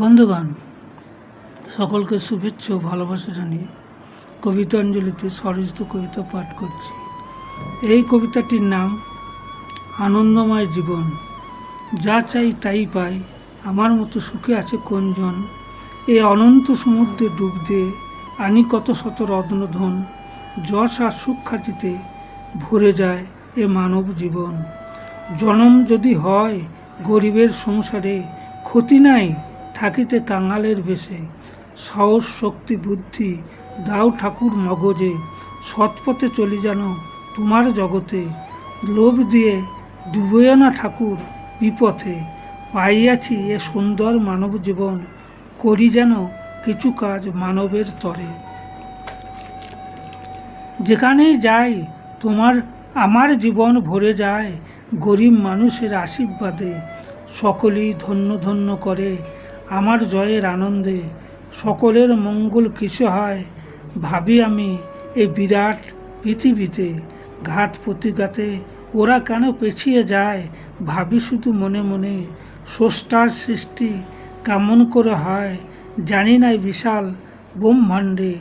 বন্ধুগণ, সকলকে শুভেচ্ছা ও ভালোবাসা জানিয়ে কবিতাঞ্জলিতে স্বরচিত কবিতা পাঠ করছি। এই কবিতাটির নাম, আনন্দময় জীবন। যা চাই তাই পাই, আমার মতো সুখে আছে কোনজন? এই অনন্ত সমুদ্রে ডুব দিয়ে আনি কত শত রত্নধন যশ আর সুখ খাতিতে ভরে যায় এ মানব জীবন। জনম যদি হয় গরিবের সংসারে, ক্ষতি নাই থাকিতে কাঙালের বেশে। সাহস, শক্তি, বুদ্ধি, দাও ঠাকুর মগজে, সৎপথে চলি যেন তোমার জগতে। লোভ দিয়ে ডুবইও না ঠাকুর বিপথে। পাইয়াছি এ সুন্দর মানব জীবন, করি যেন কিছু কাজ মানবের তরে। যেখানেই যাই, তোমার, আমার জীবন ভরে যায় গরিব মানুষের আশীর্বাদে। সকলেই ধন্য ধন্য করে আমার জয়ের আনন্দে সকলের মঙ্গল কিসে হয় ভাবি আমি এই বিরাট পৃথিবীতে, ঘাত প্রতিঘাতে ওরা কেন পেছিয়ে যায়? ভাবি শুধু মনে মনে স্রষ্টার সৃষ্টি কেমন করে হয় জানি না এই বিশাল ব্রহ্মাণ্ডে।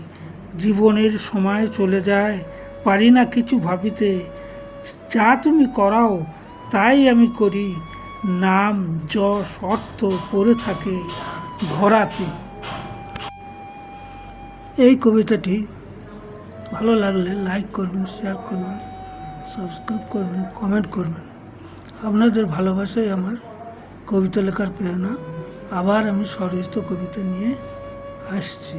জীবনের সময় চলে যায়, পারি না কিছু ভাবিতে। যা তুমি করাও তাই আমি করি। নাম, যশ, অর্থ পড়ে থাকে ধরাতে। এই কবিতাটি ভালো লাগলে লাইক করবেন শেয়ার করবেন সাবস্ক্রাইব করবেন কমেন্ট করবেন। আপনাদের ভালোবাসাই আমার কবিতা লেখার প্রেরণা। আবার আমি স্বরচিত কবিতা নিয়ে আসছি।